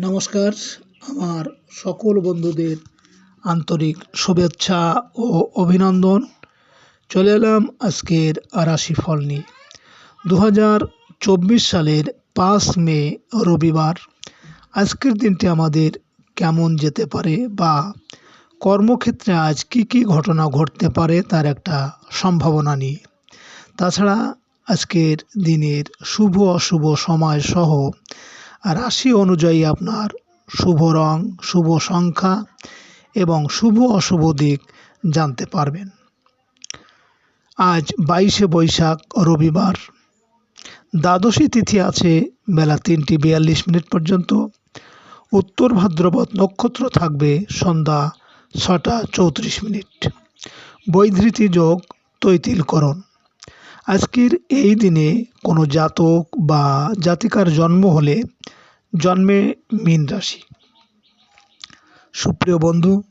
নমস্কার। আমার সকল বন্ধুদের আন্তরিক শুভেচ্ছা ও অভিনন্দন। চলে এলাম আজকের রাশিফল নিয়ে। দু হাজার চব্বিশ সালের পাঁচ মে রবিবার, আজকের দিনটি আমাদের কেমন যেতে পারে বা কর্মক্ষেত্রে আজ কী কী ঘটনা ঘটতে পারে তার একটা সম্ভাবনা নিয়ে। তাছাড়া আজকের দিনের শুভ অশুভ সময় সহ রাশি অনুযায়ী আপনার শুভ রং, শুভ সংখ্যা এবং শুভ অশুভ দিক জানতে পারবেন। আজ বাইশে বৈশাখ, রবিবার। দ্বাদশী তিথি আছে বেলা তিনটি বিয়াল্লিশ মিনিট পর্যন্ত। উত্তর ভাদ্রপদ নক্ষত্র থাকবে সন্ধ্যা ছটা চৌত্রিশ মিনিট। বৈধৃতি যোগ তৈতিলকরণ। আজকের এই দিনে কোনো জাতক বা জাতিকার জন্ম হলে জন্মে মীন রাশি। সুপ্রিয় বন্ধু,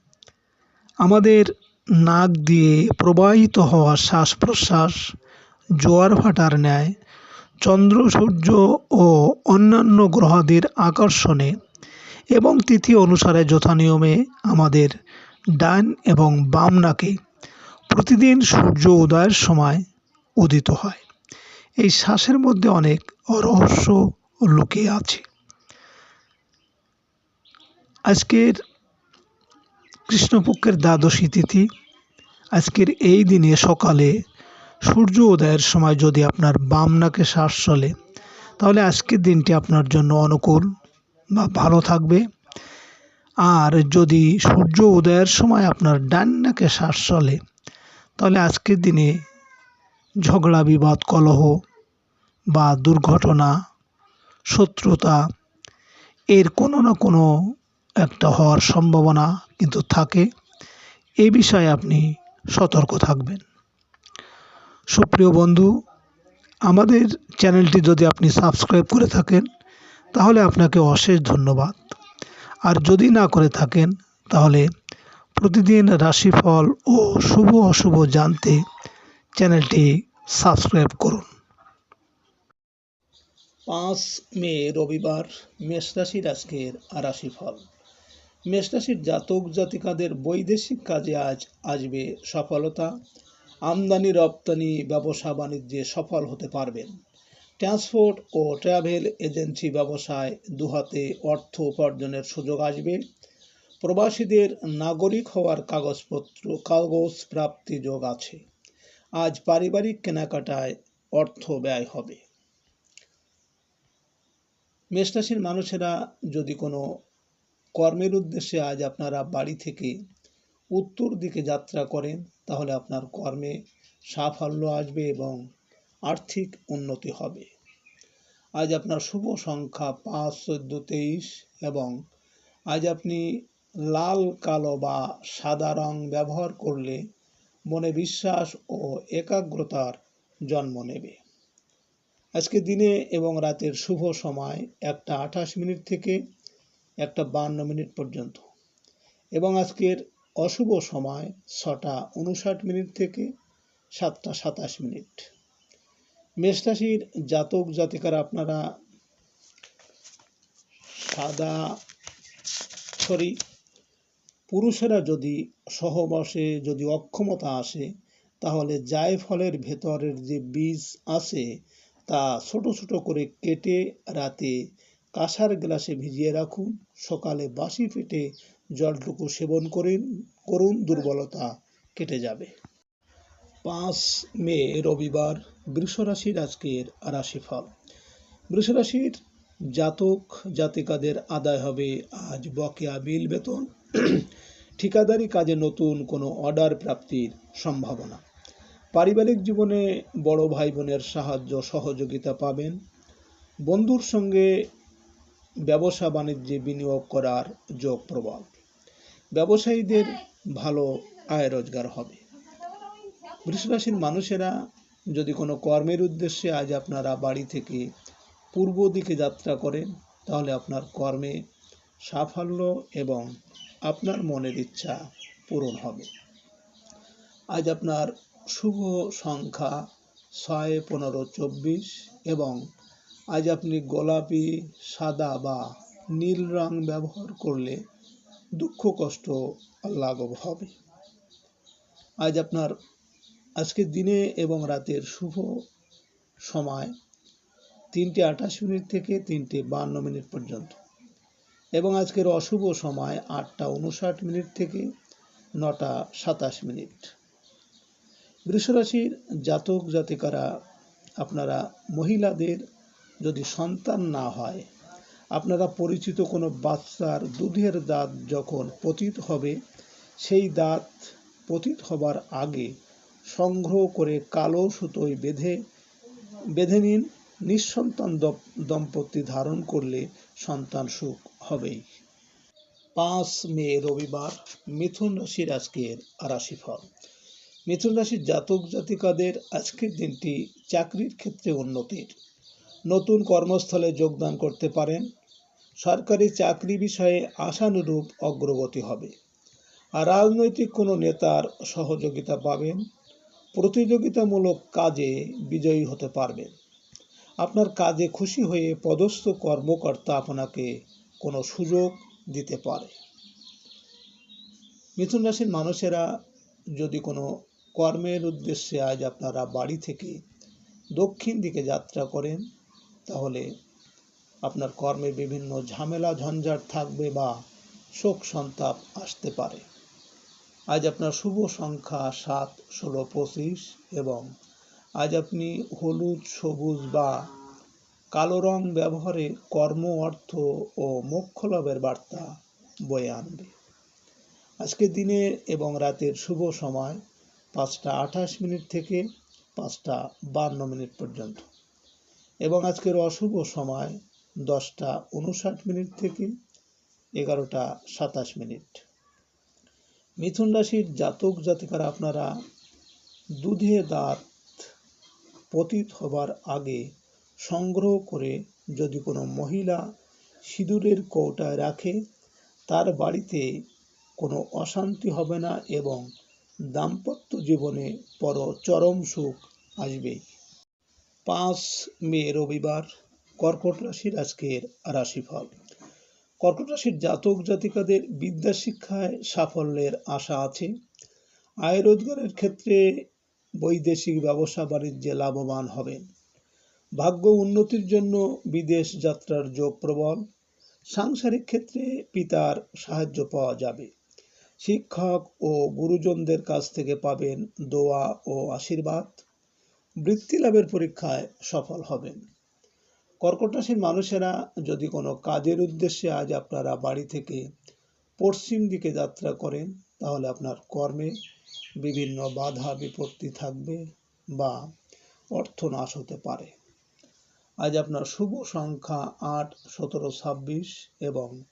আমাদের নাক দিয়ে প্রবাহিত হওয়া শ্বাস প্রশ্বাস জোয়ার ভাটার ন্যায়, চন্দ্র, সূর্য ও অন্যান্য গ্রহাদের আকর্ষণে এবং তিথি অনুসারে যথানিয়মে আমাদের ডান এবং বাম নাকে প্রতিদিন সূর্য উদয়ের সময় উদিত হয়। এই শ্বাসের মধ্যে অনেক রহস্য লুকিয়ে আছে। আজকের কৃষ্ণপক্ষের দ্বাদশী তিথি। আজকের এই দিনে সকালে সূর্য উদয়ের সময় যদি আপনার বাম নাকে শ্বাস চলে, তাহলে আজকের দিনটি আপনার জন্য অনুকূল বা ভালো থাকবে। আর যদি সূর্য উদয়ের সময় আপনার ডান নাকে শ্বাস চলে, তাহলে আজকের দিনে ঝগড়া, বিবাদ, কলহ বা দুর্ঘটনা, শত্রুতা, এর কোনো না কোনো একটা হওয়ার সম্ভাবনা কিন্তু থাকে। এ বিষয়ে আপনি সতর্ক থাকবেন। সুপ্রিয় বন্ধু, আমাদের চ্যানেলটি যদি আপনি সাবস্ক্রাইব করে থাকেন, তাহলে আপনাকে অশেষ ধন্যবাদ। আর যদি না করে থাকেন, তাহলে প্রতিদিন রাশিফল ও শুভ অশুভ জানতে চ্যানেলটি সাবস্ক্রাইব করুন। পাঁচ মে, রবিবার, মেষ রাশির আজকের রাশিফল। মেষরাশির জাতক জাতিকাদের বৈদেশিক কাজে আজ আসবে সফলতা। আমদানি, রপ্তানি, ব্যবসা বাণিজ্যে সফল হতে পারবেন। ট্রান্সপোর্ট ও ট্রাভেল এজেন্সি ব্যবসায় দুহাতে অর্থ উপার্জনের সুযোগ আসবে। প্রবাসীদের নাগরিক হওয়ার কাগজপত্র, কাগজ প্রাপ্তি যোগ আছে। আজ পারিবারিক কেনাকাটায় অর্থ ব্যয় হবে। মেষরাশির মানুষেরা যদি কোনো কর্মের উদ্দেশ্যে আজ আপনারা বাড়ি থেকে উত্তর দিকে যাত্রা করেন, তাহলে আপনার কর্মে সাফল্য আসবে এবং আর্থিক উন্নতি হবে। আজ আপনার শুভ সংখ্যা পাঁচ, চোদ্দ, তেইশ এবং আজ আপনি লাল, কালো বা সাদা রং ব্যবহার করলে মনে বিশ্বাস ও একাগ্রতার জন্ম নেবে। আজকে দিনে এবং রাতের শুভ সময় একটা আঠাশ মিনিট থেকে একটা বান্ন মিনিট পর্যন্ত। এবং আজকের অশুভ সময় ছটা উনষাট মিনিট থেকে সাতটা সাতাশ মিনিট। মেষরাশির জাতক জাতিকারা আপনারা সাদা, সরি পুরুষেরা যদি সহবাসে যদি অক্ষমতা আসে, তাহলে জায়ফলের ভেতরের যে বীজ আছে, তা ছোট ছোট করে কেটে রাতে কাঁসার গ্লাসে ভিজিয়ে রাখুন। সকালে বাসি পেটে জলটুকু সেবন করেন, করুন, দুর্বলতা কেটে যাবে। পাঁচ মে, রবিবার, বৃষরাশির আজকের রাশিফল। বৃষরাশির জাতক, জাতিকাদের আদায় হবে আজ বকেয়া বিল বেতন। ঠিকাদারি কাজে নতুন কোনো অর্ডার প্রাপ্তির সম্ভাবনা। পারিবারিক জীবনে বড় ভাই বোনের সাহায্য সহযোগিতা পাবেন। বন্ধুর সঙ্গে ব্যবসা বাণিজ্যে বিনিয়োগ করার যোগ প্রবল। ব্যবসায়ীদের ভালো আয় রোজগার হবে। বৃষরাশির মানুষেরা যদি কোনো কর্মের উদ্দেশ্যে আজ আপনারা বাড়ি থেকে পূর্ব দিকে যাত্রা করেন, তাহলে আপনার কর্মে সাফল্য এবং আপনার মনের ইচ্ছা পূরণ হবে। আজ আপনার শুভ সংখ্যা ছয়, পনেরো, চব্বিশ এবং আজ আপনি গোলাপি, সাদা বা নীল রং ব্যবহার করলে দুঃখ, কষ্ট, লাঘব হবে। আজ আপনার আজকে দিনে এবং রাতের শুভ সময় তিনটে আঠাশ মিনিট থেকে তিনটে বান্ন মিনিট পর্যন্ত। এবং আজকের অশুভ সময় আটটা উনষাট মিনিট থেকে নটা সাতাশ মিনিট। বৃষরাশির জাতক জাতিকারা, আপনারা মহিলাদের যদি সন্তান না হয়, আপনারা পরিচিত কোনো বাচ্চার দুধের দাঁত যখন পতিত হবে, সেই দাঁত পতিত হবার আগে সংগ্রহ করে কালো সুতোয় বেঁধে বেঁধে নিন। নিঃসন্তান দম্পতি ধারণ করলে সন্তান সুখ হবেই। পাঁচ মে, রবিবার, মিথুন রাশির আজকের রাশিফল। মিথুন রাশির জাতক জাতিকাদের আজকের দিনটি চাকরির ক্ষেত্রে উন্নতির। নতুন কর্মস্থলে যোগদান করতে পারেন। সরকারি চাকরি বিষয়ে আশানুরূপ অগ্রগতি হবে। আর রাজনৈতিক কোনো নেতার সহযোগিতা পাবেন। প্রতিযোগিতামূলক কাজে বিজয়ী হতে পারবেন। আপনার কাজে খুশি হয়ে পদস্থ কর্মকর্তা আপনাকে কোনো সুযোগ দিতে পারে। মিথুন রাশির মানুষেরা যদি কোনো কর্মের উদ্দেশ্যে আজ আপনারা বাড়ি থেকে দক্ষিণ দিকে যাত্রা করেন, তাহলে আপনার কর্মে বিভিন্ন ঝামেলা, ঝঞ্ঝাট থাকবে বা শোক সন্তাপ আসতে পারে। আজ আপনার শুভ সংখ্যা সাত, ষোলো, পঁচিশ এবং আজ আপনি হলুদ, সবুজ বা কালো রং ব্যবহারে কর্ম, অর্থ ও মোক্ষ লাভের বার্তা বয়ে আনবে। আজকের দিনে এবং রাতের শুভ সময় পাঁচটা আঠাশ মিনিট থেকে পাঁচটা বান্ন মিনিট পর্যন্ত। এবং আজকের অশুভ সময় দশটা উনষাট মিনিট থেকে এগারোটা সাতাশ মিনিট। মিথুন রাশির জাতক জাতিকারা আপনারা দুধে দাঁত পতিত হবার আগে সংগ্রহ করে যদি কোনো মহিলা সিঁদুরের কৌটায় রাখে, তার বাড়িতে কোনো অশান্তি হবে না এবং দাম্পত্য জীবনে পর চরম সুখ আসবে। পাঁচ মে, রবিবার, কর্কট রাশির আজকের রাশিফল। কর্কট রাশির জাতক জাতিকাদের বিদ্যা শিক্ষায় সাফল্যের আশা আছে। আয় রোজগারের ক্ষেত্রে বৈদেশিক ব্যবসা বাণিজ্যে লাভবান হবেন। ভাগ্য উন্নতির জন্য বিদেশ যাত্রার যোগ প্রবল। সাংসারিক ক্ষেত্রে পিতার সাহায্য পাওয়া যাবে। শিক্ষক ও গুরুজনদের কাছ থেকে পাবেন দোয়া ও আশীর্বাদ। বৃত্তি লাভের পরীক্ষায় সফল হবেন। কর্কট রাশির মানুষেরা যদি কোনো কাজের উদ্দেশ্যে আজ আপনারা বাড়ি থেকে পশ্চিম দিকে যাত্রা করেন, তাহলে আপনার কর্মে বিভিন্ন বাধা বিপত্তি থাকবে বা অর্থ নাশ হতে পারে। আজ আপনার শুভ সংখ্যা আট, সতেরো, ছাব্বিশ এবং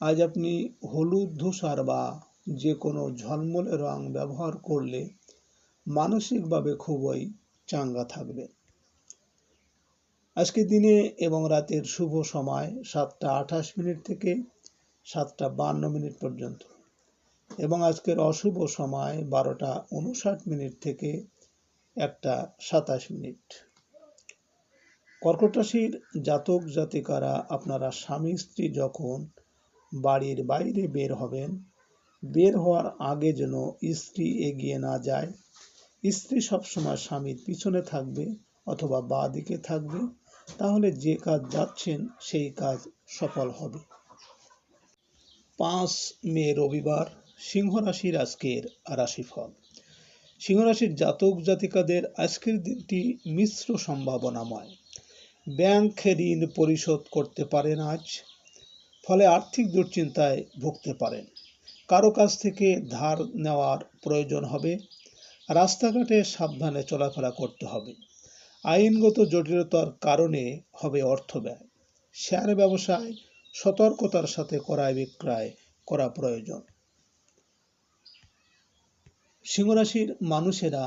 আজ আপনি হলুদ ধূসর বা যে কোনো ঝলমলে রং ব্যবহার করলে মানসিকভাবে খুবই চাঙ্গা থাকবে। আজকে দিনে এবং রাতের শুভ সময় সাতটা আঠাশ মিনিট থেকে সাতটা বান্ন মিনিট পর্যন্ত। এবং আজকের অশুভ সময় বারোটা উনষাট মিনিট থেকে একটা সাতাশ মিনিট। কর্কট রাশির জাতক জাতিকারা আপনারা স্বামী স্ত্রী যখন বাড়ির বাইরে বের হবেন, বের হওয়ার আগে যেন স্ত্রী এগিয়ে না যায়। স্ত্রী সবসময় স্বামীর পিছনে থাকবে অথবা বা দিকে থাকবে, তাহলে যে কাজ যাচ্ছেন সেই কাজ সফল হবে। পাঁচ মে রবিবার সিংহ রাশির আজকের রাশিফল। সিংহ রাশির জাতক জাতিকাদের আজকের দিনটি মিশ্র সম্ভাবনাময়। ব্যাংক ঋণ পরিশোধ করতে পারেন আজ, ফলে আর্থিক দুশ্চিন্তায় ভুগতে পারেন। কারও কাছ থেকে ধার নেওয়ার প্রয়োজন হবে। রাস্তাঘাটে সাবধানে চলাফেরা করতে হবে। আইনগত জটিলতার কারণে হবে অর্থ ব্যয়। শেয়ার ব্যবসায় সতর্কতার সাথে ক্রয় বিক্রয় করা প্রয়োজন। সিংহরাশির মানুষেরা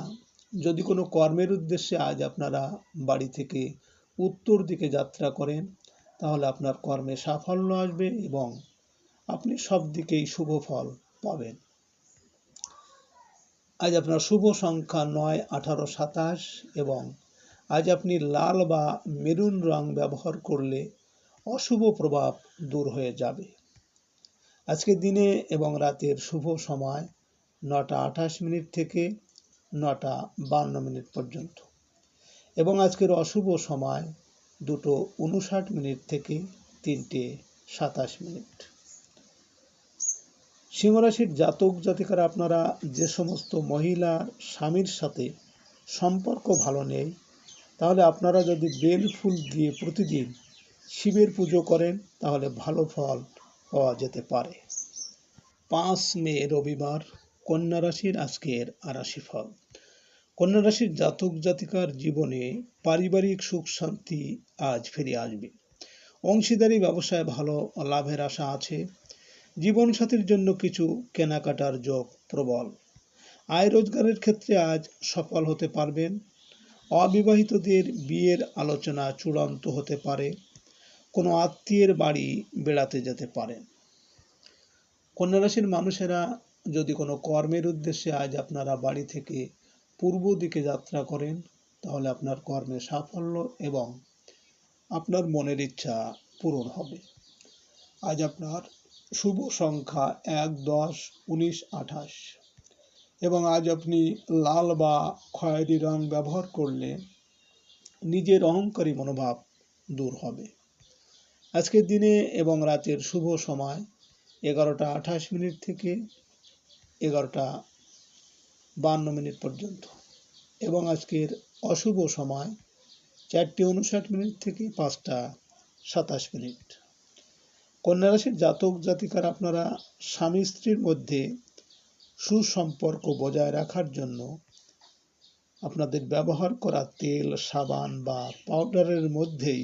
যদি কোনো কর্মের উদ্দেশ্যে আজ আপনারা বাড়ি থেকে উত্তর দিকে যাত্রা করেন, তাহলে আপনার কর্মে সাফল্য আসবে এবং আপনি সব দিকেই শুভ ফল পাবেন। আজ আপনার শুভ সংখ্যা নয়, আঠারো, সাতাশ এবং আজ আপনি লাল বা মেরুন রং ব্যবহার করলে অশুভ প্রভাব দূর হয়ে যাবে। আজকের দিনে এবং রাতের শুভ সময় নটা আঠাশ মিনিট থেকে নটা বান্ন মিনিট পর্যন্ত। এবং আজকের অশুভ সময় দুটো উনষাট মিনিট থেকে তিনটে সাতাশ মিনিট। সিংহরাশির জাতক জাতিকারা, আপনারা যে সমস্ত মহিলার স্বামীর সাথে সম্পর্ক ভালো নেই, তাহলে আপনারা যদি বেল ফুল দিয়ে প্রতিদিন শিবের পুজো করেন, তাহলে ভালো ফল পাওয়া যেতে পারে। পাঁচ মে রবিবার কন্যা রাশির আজকের আরাশি ফল কন্যা রাশির জাতক জাতিকার জীবনে পারিবারিক সুখ শান্তি আজ ফিরে আসবে। অংশীদারি ব্যবসায় ভালো লাভের আশা আছে। জীবনসাথীর জন্য কিছু কেনাকাটার যোগ প্রবল। আয় রোজগারের ক্ষেত্রে আজ সফল হতে পারবেন। অবিবাহিতদের বিয়ের আলোচনা চূড়ান্ত হতে পারে। কোনো আত্মীয়ের বাড়ি বেড়াতে যেতে পারেন কন্যা রাশির মানুষেরা যদি কোনো কর্মের উদ্দেশ্যে আজ আপনারা বাড়ি থেকে পূর্ব দিকে যাত্রা করেন, তাহলে আপনার কর্মে সাফল্য এবং আপনার মনের ইচ্ছা পূরণ হবে। আজ আপনার শুভ সংখ্যা এক, দশ, উনিশ, আঠাশ। এবং আজ আপনি লাল বা খয়েরি রং ব্যবহার করলে নিজের অহংকারী মনোভাব দূর হবে। আজকের দিনে এবং রাতের শুভ সময় এগারোটা আঠাশ মিনিট থেকে এগারোটা বান্ন মিনিট পর্যন্ত। এবং আজকের অশুভ সময় চারটে উনষাট মিনিট থেকে পাঁচটা সাতাশ মিনিট। কন্যা রাশির জাতক জাতিকার আপনারা স্বামী স্ত্রীর মধ্যে সুসম্পর্ক বজায় রাখার জন্য আপনাদের ব্যবহার করা তেল, সাবান বা পাউডারের মধ্যেই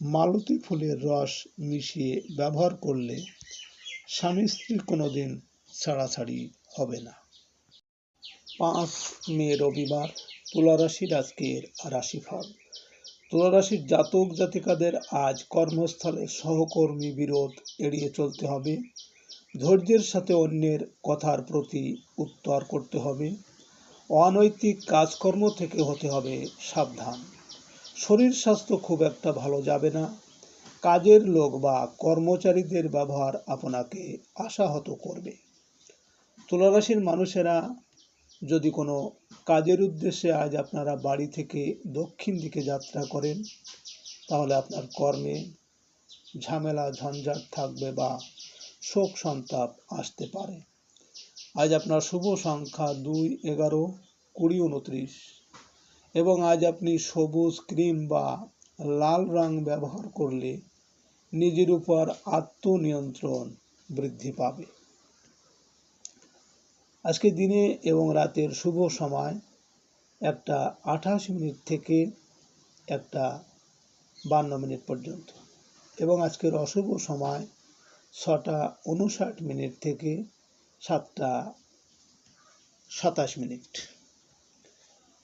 মালতী ফুলের রস মিশিয়ে ব্যবহার করলে স্বামী স্ত্রীর কোনোদিন ছাড়াছাড়ি হবে না। পাঁচ মে রবিবার তুলা রাশির আজকের রাশিফল। তুলা রাশির জাতক জাতিকাদের আজ কর্মস্থলে সহকর্মী বিরোধ এড়িয়ে চলতে হবে। ধৈর্যের সাথে অন্যের কথার প্রতি উত্তর করতে হবে। অনৈতিক কাজকর্ম থেকে হতে হবে সাবধান। শরীর স্বাস্থ্য খুব একটা ভালো যাবে না। কাজের লোক বা কর্মচারীদের ব্যবহার আপনাকে আশাহত করবে। তুলারাশির মানুষেরা যদি কোনো কাজের উদ্দেশ্যে আজ আপনারা বাড়ি থেকে দক্ষিণ দিকে যাত্রা করেন, তাহলে আপনার কর্মে ঝামেলা, ঝঞ্ঝাট থাকবে বা শোক সন্তাপ আসতে পারে। আজ আপনার শুভ সংখ্যা দুই, এগারো, কুড়ি, উনত্রিশ এবং আজ আপনি সবুজ, ক্রিম বা লাল রং ব্যবহার করলে নিজের উপর আত্মনিয়ন্ত্রণ বৃদ্ধি পাবে। আজকে দিনে এবং রাতের শুভ সময় একটা আঠাশ মিনিট থেকে একটা বান্ন মিনিট পর্যন্ত। এবং আজকের অশুভ সময় ছটা উনষাট মিনিট থেকে সাতটা সাতাশ মিনিট।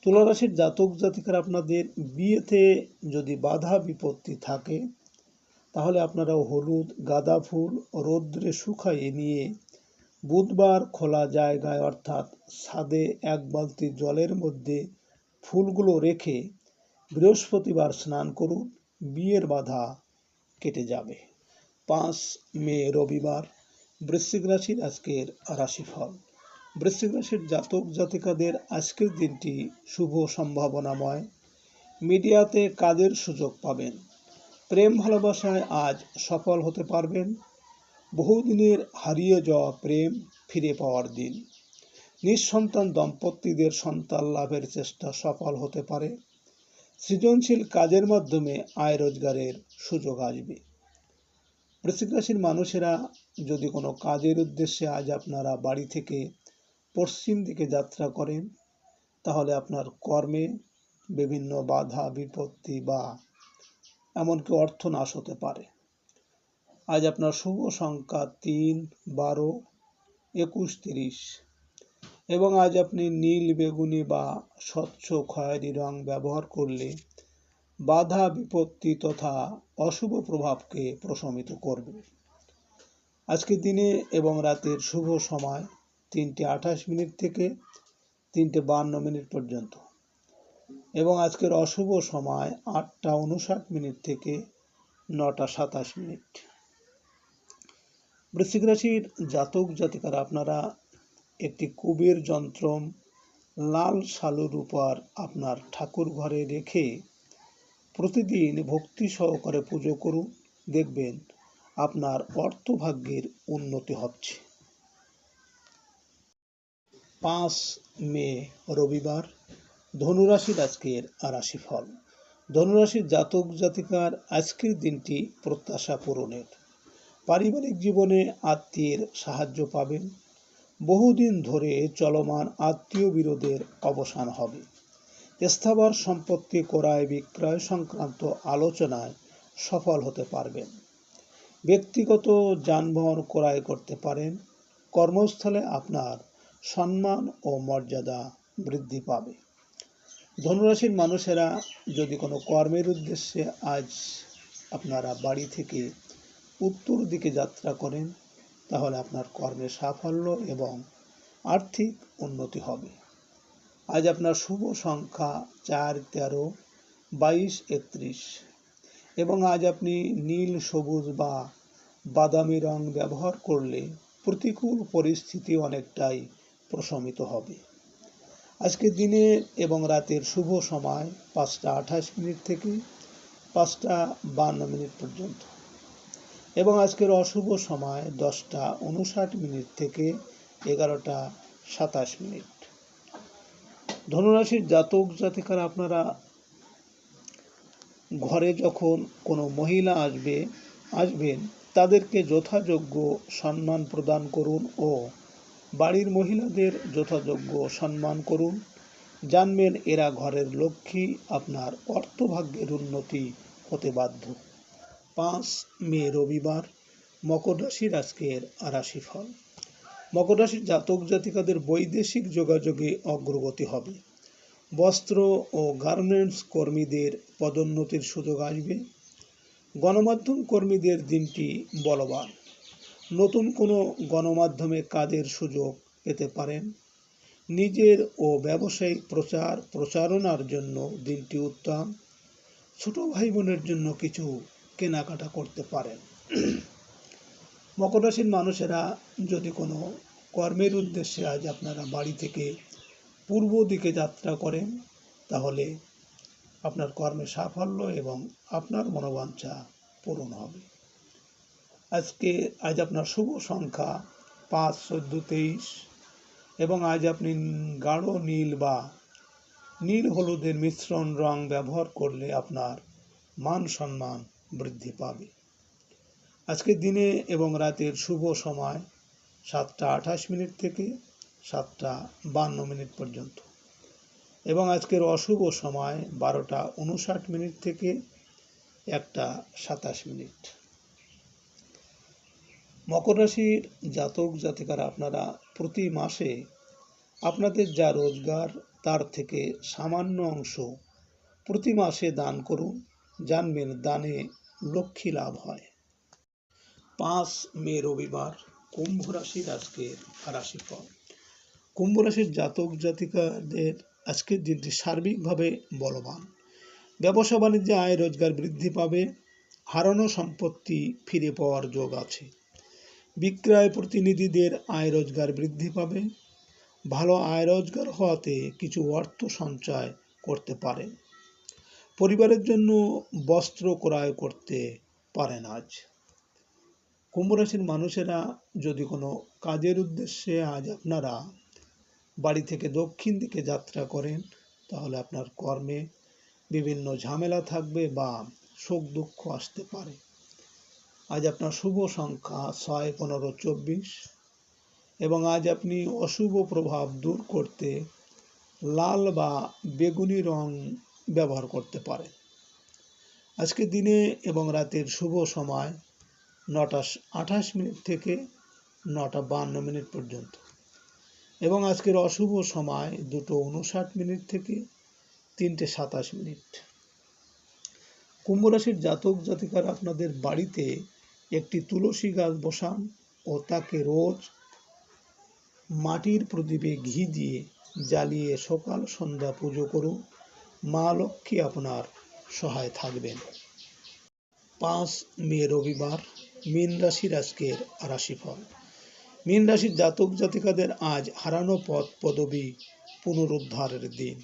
তুলারাশির জাতক জাতিকার আপনাদের বিয়েতে যদি বাধা বিপত্তি থাকে, তাহলে আপনারা হলুদ, গাঁদা ফুল, রৌদ্রে শুকাইয়ে নিয়ে বুধবার খোলা জায়গায় অর্থাৎ ছাদে এক বালতি জলের মধ্যে ফুলগুলো রেখে বৃহস্পতিবার স্নান করুন, বিয়ের বাধা কেটে যাবে। পাঁচ মে, রবিবার, বৃশ্চিক রাশির আজকের রাশিফল। বৃশ্চিক রাশির জাতক জাতিকাদের আজকের দিনটি শুভ সম্ভাবনাময়। মিডিয়াতে কাজের সুযোগ পাবেন। প্রেম ভালোবাসায় আজ সফল হতে পারবেন। বহুদিনের হারিয়ে যাওয়া প্রেম ফিরে পাওয়ার দিন। নিঃসন্তান দম্পতিদের সন্তান লাভের চেষ্টা সফল হতে পারে। সৃজনশীল কাজের মাধ্যমে আয় রোজগারের সুযোগ আসবে। বৃশ্চিক মানুষেরা যদি কোনো কাজের উদ্দেশ্যে আজ আপনারা বাড়ি থেকে পশ্চিম দিকে যাত্রা করেন, তাহলে আপনার কর্মে বিভিন্ন বাধা, বিপত্তি বা এমনকি অর্থ নাশ হতে পারে। আজ আপনার শুভ সংখ্যা তিন, বারো, একুশ, তিরিশ। এবং আজ আপনি নীল বেগুনি বা স্বচ্ছ খয়েরি রং ব্যবহার করলে বাধা বিপত্তি তথা অশুভ প্রভাবকে প্রশমিত করবে। আজকের দিনে এবং রাতের শুভ সময় তিনটে আঠাশ মিনিট থেকে তিনটে বান্ন মিনিট পর্যন্ত। এবং আজকের অশুভ সময় আটটা উনষাট মিনিট থেকে নটা সাতাশ মিনিট। বৃশ্চিক রাশির জাতক জাতিকারা আপনারা একটি কুবের যন্ত্রম লাল শালুর উপর আপনার ঠাকুর ঘরে রেখে প্রতিদিন ভক্তি সহকারে পুজো করুন, দেখবেন আপনার অর্থভাগ্যের উন্নতি হচ্ছে। পাঁচ মে, রবিবার, ধনুরাশির আজকের রাশিফল। ধনুরাশির জাতক জাতিকার আজকের দিনটি প্রত্যাশা পূরণের। পারিবারিক জীবনে আত্মীয়ের সাহায্য পাবেন। বহুদিন ধরে চলমান আত্মীয় বিরোধের অবসান হবে। স্থাবর সম্পত্তি ক্রয় বিক্রয় সংক্রান্ত আলোচনায় সফল হতে পারবেন। ব্যক্তিগত যানবাহন ক্রয় করতে পারেন। কর্মস্থলে আপনার সম্মান ও মর্যাদা বৃদ্ধি পাবে। ধনুরাশির মানুষেরা যদি কোনো কর্মের উদ্দেশ্যে আজ আপনারা বাড়ি থেকে উত্তর দিকে যাত্রা করেন, তাহলে আপনার কর্মে সাফল্য এবং আর্থিক উন্নতি হবে। আজ আপনার শুভ সংখ্যা চার, তেরো, বাইশ, একত্রিশ। এবং আজ আপনি নীল, সবুজ বা বাদামি রং ব্যবহার করলে প্রতিকূল পরিস্থিতি অনেকটাই প্রশমিত হবে। আজকে দিনের এবং রাতের শুভ সময় পাঁচটা আঠাশ মিনিট থেকে পাঁচটা বান্ন মিনিট পর্যন্ত। এবং আজকের অশুভ সময় দশটা উনষাট মিনিট থেকে এগারোটা সাতাশ মিনিট। ধনুরাশির জাতক জাতিকার আপনারা ঘরে যখন কোনো মহিলা আসবে, আসবেন, তাদেরকে যথাযোগ্য সম্মান প্রদান করুন ও বাড়ির মহিলাদের যথাযোগ্য সম্মান করুন। জানবেন এরা ঘরের লক্ষ্মী, আপনার অর্থভাগ্যের উন্নতি হতে বাধ্য। পাঁচ মে রবিবার মকর রাশির আজকের রাশিফল। মকর রাশির জাতক জাতিকাদের বৈদেশিক যোগাযোগে অগ্রগতি হবে। বস্ত্র ও গার্মেন্টস কর্মীদের পদোন্নতির সুযোগ আসবে। গণমাধ্যম কর্মীদের দিনটি বলবান। নতুন কোনো গণমাধ্যমে কাজের সুযোগ পেতে পারেন। নিজের ও ব্যবসায়িক প্রচার প্রচারণার জন্য দিনটি উত্তম। ছোট ভাই বোনের জন্য কিছু কেনাকাটা করতে পারেন। মকর রাশির মানুষেরা যদি কোনো কর্মের উদ্দেশ্যে আজ আপনারা বাড়ি থেকে পূর্ব দিকে যাত্রা করেন, তাহলে আপনার কর্মে সাফল্য এবং আপনার মনোবাঞ্ছা পূরণ হবে। আজকে, আজ আপনার শুভ সংখ্যা পাঁচ, চোদ্দ, তেইশ এবং আজ আপনি গাঢ় নীল বা নীল হলুদের মিশ্রণ রং ব্যবহার করলে আপনার মান সম্মান বৃদ্ধি পাবে। আজকের দিনে এবং রাতের শুভ সময় সাতটা আঠাশ মিনিট থেকে সাতটা বান্ন মিনিট পর্যন্ত। এবং আজকের অশুভ সময় বারোটা উনষাট মিনিট থেকে একটা সাতাশ মিনিট। মকর রাশির জাতক জাতিকারা আপনারা প্রতি মাসে আপনাদের যা রোজগার, তার থেকে সামান্য অংশ প্রতি মাসে দান করুন। জানবেন দানে লক্ষ্মী লাভ হয়। পাঁচ মে রবিবার কুম্ভ রাশির আজকের রাশিফল। কুম্ভ রাশির জাতক জাতিকাদের আজকের দিনটি সার্বিকভাবে বলবান। ব্যবসা বাণিজ্যে আয় রোজগার বৃদ্ধি পাবে, হারানো সম্পত্তি ফিরে পাওয়ার যোগ আছে। বিক্রয় প্রতিনিধিদের আয় রোজগার বৃদ্ধি পাবে। ভালো আয় রোজগার হওয়াতে কিছু অর্থ সঞ্চয় করতে পারেন। পরিবারের জন্য বস্ত্র ক্রয় করতে পারেন আজ। কুম্ভ রাশির মানুষেরা যদি কোনো কাজের উদ্দেশ্যে আজ আপনারা বাড়ি থেকে দক্ষিণ দিকে যাত্রা করেন, তাহলে আপনার কর্মে বিভিন্ন ঝামেলা থাকবে বা শোক দুঃখ আসতে পারে। আজ আপনার শুভ সংখ্যা ছয়, পনেরো, চব্বিশ এবং আজ আপনি অশুভ প্রভাব দূর করতে লাল বা বেগুনি রং ব্যবহার করতে পারেন আজকে দিনে এবং রাতের শুভ সময় নটা আঠাশ মিনিট থেকে নটা বান্ন মিনিট পর্যন্ত। এবং আজকের অশুভ সময় দুটো উনষাট মিনিট থেকে তিনটে সাতাশ মিনিট। কুম্ভ রাশির জাতক জাতিকার আপনাদের বাড়িতে একটি তুলসী গাছ বসান ও তাকে রোজ মাটির প্রদীপে ঘি দিয়ে জ্বালিয়ে সকাল সন্ধ্যা পুজো করুন। মা লক্ষ্মী আপনার সহায় থাকবেন। পাঁচ মে রবিবার, মীন রাশির আজকের রাশিফল। মীন রাশির জাতক জাতিকাদের আজ হারানো পথ পদবী পুনরুদ্ধারের দিন।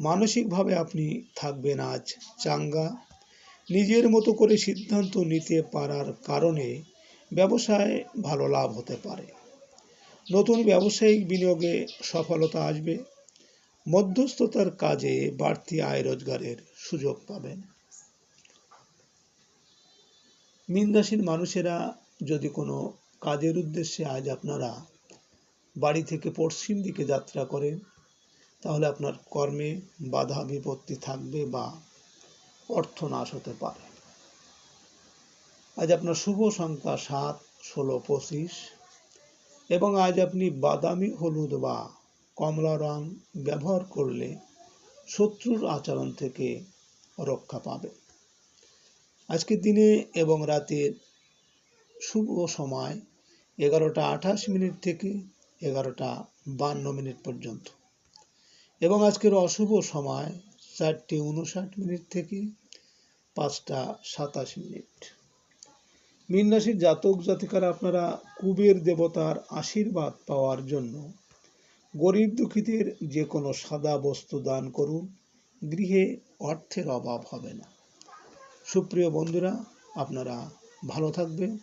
মানসিকভাবে আপনি থাকবেন আজ চাঙ্গা। নিজের মতো করে সিদ্ধান্ত নিতে পারার কারণে ব্যবসায় ভালো লাভ হতে পারে। নতুন ব্যবসায়িক বিনিয়োগে সফলতা আসবে। মধ্যস্থতার কাজে বাড়তি আয় রোজগারের সুযোগ পাবেন। মীন রাশির মানুষেরা যদি কোনো কাজের উদ্দেশ্যে আজ আপনারা বাড়ি থেকে পশ্চিম দিকে যাত্রা করেন, তাহলে আপনার কর্মে বাধা বিপত্তি থাকবে বা অর্থ নাশ হতে পারে। আজ আপনার শুভ সংখ্যা সাত, ষোলো, পঁচিশ এবং আজ আপনি বাদামি, হলুদ বা কমলা রং ব্যবহার করলে শত্রুর আচরণ থেকে রক্ষা পাবে। আজকের দিনে এবং রাতের শুভ সময় এগারোটা আঠাশ মিনিট থেকে এগারোটা বান্ন মিনিট পর্যন্ত। এবং আজকের অশুভ সময় চারটে উনষাট মিনিট থেকে পাঁচটা সাতাশ মিনিট। মীন রাশির জাতক জাতিকারা আপনারা কুবের দেবতার আশীর্বাদ পাওয়ার জন্য গরিব দুঃখীদের যে কোনো সাদা বস্তু দান করুন, গৃহে অর্থের অভাব হবে না। সুপ্রিয় বন্ধুরা, আপনারা ভালো থাকবেন।